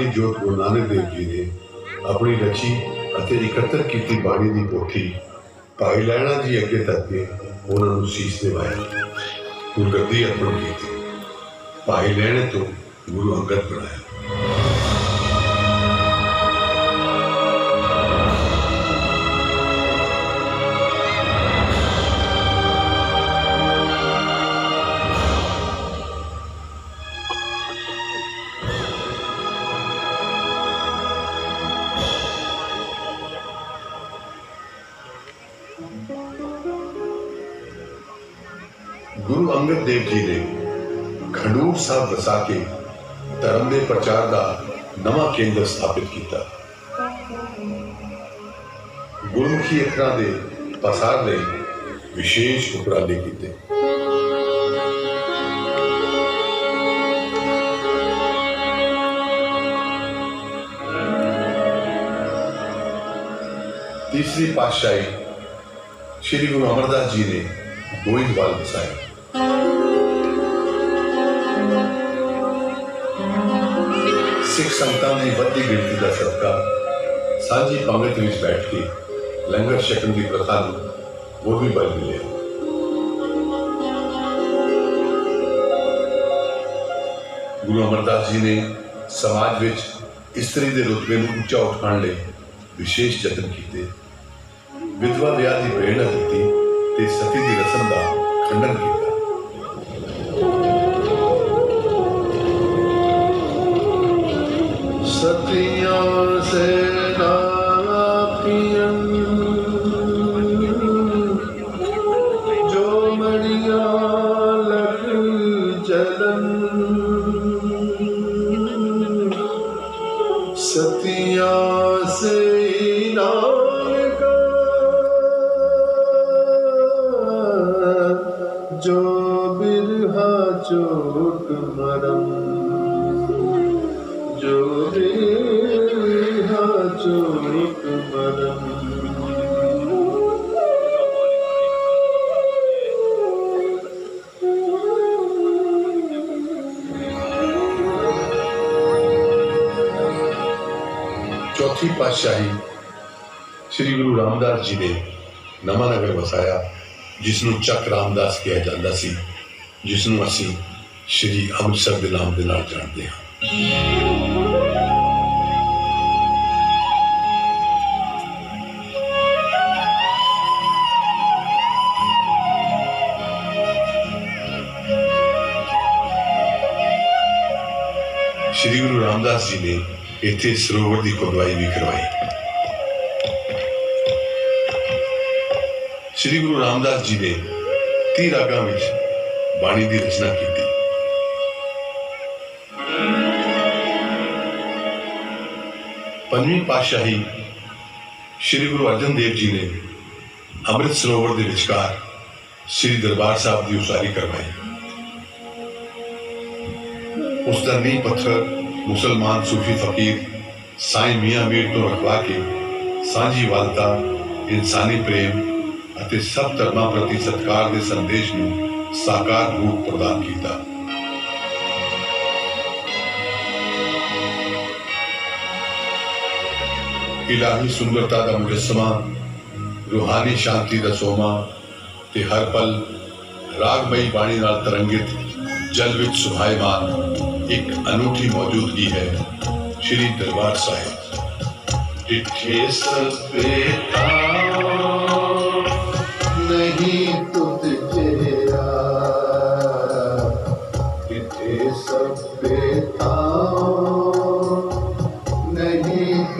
ਰੂਹਾਨੀ ਜੋਤ ਗੁਰੂ ਨਾਨਕ ਦੇਵ ਜੀ ਨੇ ਆਪਣੀ ਰਚੀ ਅਤੇ ਇਕੱਤਰ ਕੀਤੀ ਬਾਣੀ ਦੀ ਪੋਥੀ ਭਾਈ ਲੈਣਾ ਜੀ ਅੱਗੇ ਤੱਕ ਕੇ ਉਹਨਾਂ ਨੂੰ ਸੀਸ ਨਿਵਾਇਆ ਗੁਰਗੱਦੀ ਅਰਪਣ ਕੀਤੀ। ਭਾਈ ਲੈਣੇ ਤੋਂ ਗੁਰੂ ਅੰਗਦ ਬਣਾਇਆ। ਗੁਰੂ ਅੰਗਦ ਦੇਵ ਜੀ ਨੇ ਖਡੂਰ ਸਾਹਿਬ ਵਸਾ ਕੇ ਧਰਮ ਦੇ ਪ੍ਰਚਾਰ ਦਾ ਨਵਾਂ ਕੇਂਦਰ ਸਥਾਪਿਤ ਕੀਤਾ। ਗੁਰਮੁਖੀ ਅੱਖਰਾਂ ਦੇ ਪਸਾਰ ਲਈ ਵਿਸ਼ੇਸ਼ ਉਪਰਾਲੇ ਕੀਤੇ। ਤੀਸਰੀ ਪਾਤਸ਼ਾਹੀ ਸ੍ਰੀ ਗੁਰੂ ਅਮਰਦਾਸ ਜੀ ਨੇ ਗੋਇੰਦਵਾਲ ਵਸਾਇਆ। ਸਿੱਖ ਸੰਗਤਾਂ ਦੀ ਵੱਡੀ ਗਿਣਤੀ ਦਾ ਸਦਕਾ ਸਾਂਝੀ ਪੰਗਤ ਵਿੱਚ ਬੈਠ ਕੇ ਲੰਗਰ ਛਕਣ ਦੀ ਪ੍ਰਥਾ ਨੂੰ ਹੋਰ ਵੀ ਬਲ ਮਿਲਿਆ। ਗੁਰੂ ਅਮਰਦਾਸ ਜੀ ਨੇ ਸਮਾਜ ਵਿੱਚ ਇਸਤਰੀ ਦੇ ਰੁਤਬੇ ਨੂੰ ਉੱਚਾ ਉਠਾਉਣ ਲਈ ਵਿਸ਼ੇਸ਼ ਯਤਨ ਕੀਤੇ। ਵਿਧਵਾ ਵਿਆਹ ਦੀ ਪ੍ਰੇਰਣਾ ਦਿੱਤੀ ਤੇ ਸਤੀ ਦੀ ਰਸਮ ਦਾ ਖੰਡਨ ਕੀਤਾ। ਸਤਿਆਂ ਸੇ ਨਾਨਕਾ ਜੋ ਬਿਰਹਾ ਚੋਟ ਮਰਮ ਜੋ ਰੇਹਾ ਚੋਟ ਮਰਮ। ਚੌਥੀ ਪਾਤਸ਼ਾਹੀ ਸ੍ਰੀ ਗੁਰੂ ਰਾਮਦਾਸ ਜੀ ਨੇ ਨਵਾਂ ਨਗਰ ਵਸਾਇਆ ਜਿਸ ਨੂੰ ਚੱਕ ਰਾਮਦਾਸ ਕਿਹਾ ਜਾਂਦਾ ਸੀ ਜਿਸ ਨੂੰ ਅਸੀਂ ਸ੍ਰੀ ਅੰਮ੍ਰਿਤਸਰ ਦੇ ਨਾਮ ਦੇ ਨਾਲ ਜਾਣਦੇ ਹਾਂ। ਸ੍ਰੀ ਗੁਰੂ ਰਾਮਦਾਸ ਜੀ ਨੇ ਇੱਥੇ ਸਰੋਵਰ ਦੀ ਖੁਦਵਾਈ ਵੀ ਕਰਵਾਈ। ਸ੍ਰੀ ਗੁਰੂ ਰਾਮਦਾਸ ਜੀ ਨੇ 30 ਰਾਗਾਂ ਵਿੱਚ ਬਾਣੀ ਦੀ ਰਚਨਾ ਕੀਤੀ। ਪੰਜਵੀਂ ਪਾਤਸ਼ਾਹੀ ਸ੍ਰੀ ਗੁਰੂ ਅਰਜਨ ਦੇਵ ਜੀ ਨੇ ਅੰਮ੍ਰਿਤ ਸਰੋਵਰ ਦੇ ਵਿਚਕਾਰ ਸ੍ਰੀ ਦਰਬਾਰ ਸਾਹਿਬ ਦੀ ਉਸਾਰੀ ਕਰਵਾਈ। ਉਸ ਦਾ ਨੀਂਹ ਪੱਥਰ ਮੁਸਲਮਾਨ ਸੂਫੀ ਫਕੀਰ ਸਾਈਂ ਮੀਆਂ ਮੀਰ ਤੋਂ ਰਖਵਾ ਕੇ ਸਾਂਝੀ ਵਾਲਤਾ, ਇਨਸਾਨੀ ਪ੍ਰੇਮ ਅਤੇ ਸਭ ਧਰਮਾਂ ਪ੍ਰਤੀ ਸਤਿਕਾਰ ਦੇ ਸੰਦੇਸ਼ ਨੂੰ ਸਾਕਾਰ ਰੂਪ ਪ੍ਰਦਾਨ ਕੀਤਾ। ਇਲਾਹੀ ਸੁੰਦਰਤਾ ਦਾ ਮੁਜੱਸਮਾ, ਰੂਹਾਨੀ ਸ਼ਾਂਤੀ ਦਾ ਸੋਮਾ ਤੇ ਹਰ ਪਲ ਰਾਗਮਈ ਬਾਣੀ ਨਾਲ ਤਰੰਗਿਤ ਜਲ ਵਿੱਚ ਸੁਭਾਇਮਾਨ ਇੱਕ ਅਨੂਠੀ ਮੌਜੂਦਗੀ ਹੈ ਸ਼੍ਰੀ ਦਰਬਾਰ ਸਾਹਿਬ ਡਿਠੇ ਸਭੇਤਾ